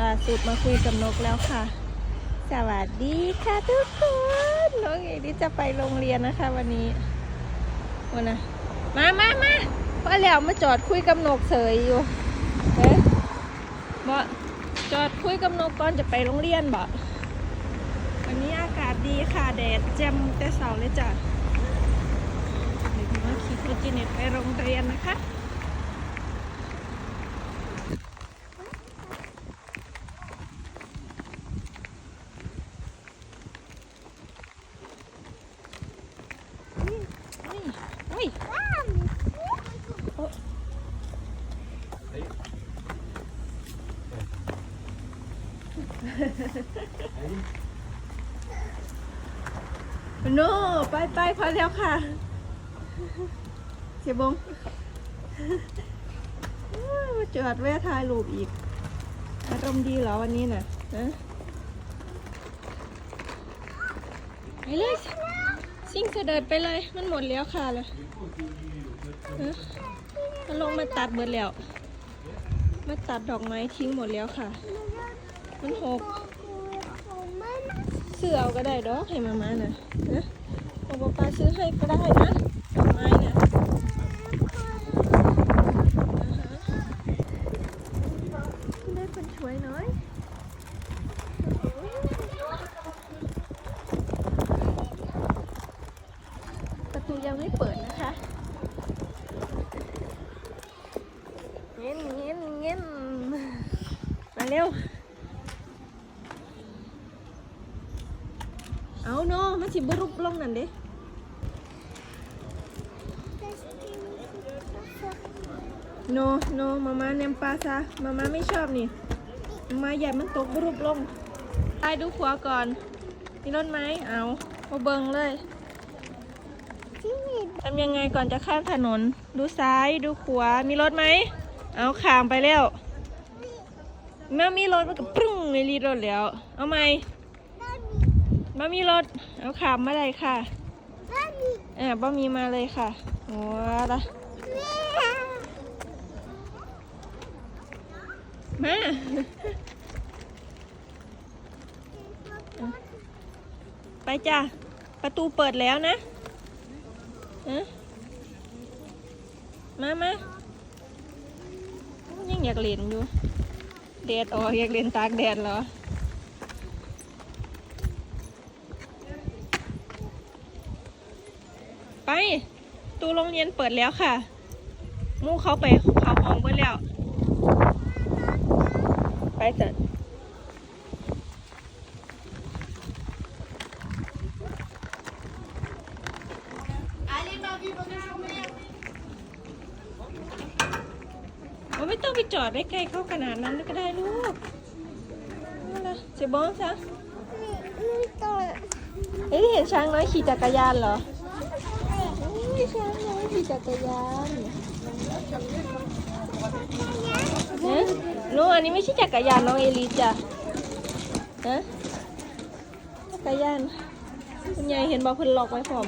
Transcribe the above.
ล่าสุดมาคุยกับนกแล้วค่ะ สวัสดีค่ะทุกคนน้องเอดิจะไปโรงเรียนนะคะ วันนี้วันนะมามามาพอแล้วมาจอดคุยกับนกเสยอยู่เฮ้ยบอจอดคุยกับนกก่อนจะไปโรงเรียนบ่วันนี้อากาศดีค่ะแดดแจ่มแต่เสาเลยจ้ะเดี๋ยวมาขี่รถจีเน็ตไปโรงเรียนนะคะ อุ้ยอุ้ยโอ๊ะ โน่ไปไปพอแล้วค่ะ เสียบงอ้าจอดแวะถ่ายรูปอีก อารมณ์ดีเหรอวันนี้น่ะนะไปเลยซิ่งเสด็จไปเลย มันหมดแล้วค่ะเลยมันลงมาตัดหมดแล้ว มาตัดดอกไม้ทิ้งหมดแล้วค่ะ มันหกซื้อเอาก็ได้ดอกให้มามาน่ะนะของป๊าป๊าซื้อให้ก็ได้นะดอกไม้นะ่ะได้คนช่วยน้อยประตูยังไม่เปิดนะคะ เงี้ย เงี้ยเงี้ยมาเร็ว เอาโนมันสิบรุบลงนั่นเด้โนโนมามาเนมปลาซะมามาไม่ชอบนี่ มาใหญ่มันตกบรุบลงตายดูขวาก่อนมีรถไหมเอามาเบิงเลยทำยังไงก่อนจะข้ามถนน ดูซ้ายดูขวา มีรถไหม เอาขามไปแล้วแม่มีรถมันก็ปรุ้งในรีรถแล้ว เอาไหมบ่มีรถ เอาขามมาเลยค่ะเออบ่มีมาเลยค่ะโอ้ละมาไปจ้ะ ประตูเปิดแล้วนะฮะมามายัง อยากเล่นอยู่แดดออกอยากเล่นตากแดดเหรอไปตู้โรงเรียนเปิดแล้วค่ะมู่เขาไปเขาห้องเปิดแล้ว ไปเถอะโอ้ไม่ ต้องไปจอดใกล้ๆเข้าขนาดนั้นก็ได้ลูกเอาละเจ็บบอสซะเอ้ยเห็นช้างน้อยขี่จักรยานเหรอเอ้ยช้างน้อยขี่จักรยานเอ๊ะลูกอันนี้ไม่ใช่จักรยานน้องเอลิจ้ะฮะจักรยานคุณยายเห็นบอกเพิ่นล็อกไว้พร้อม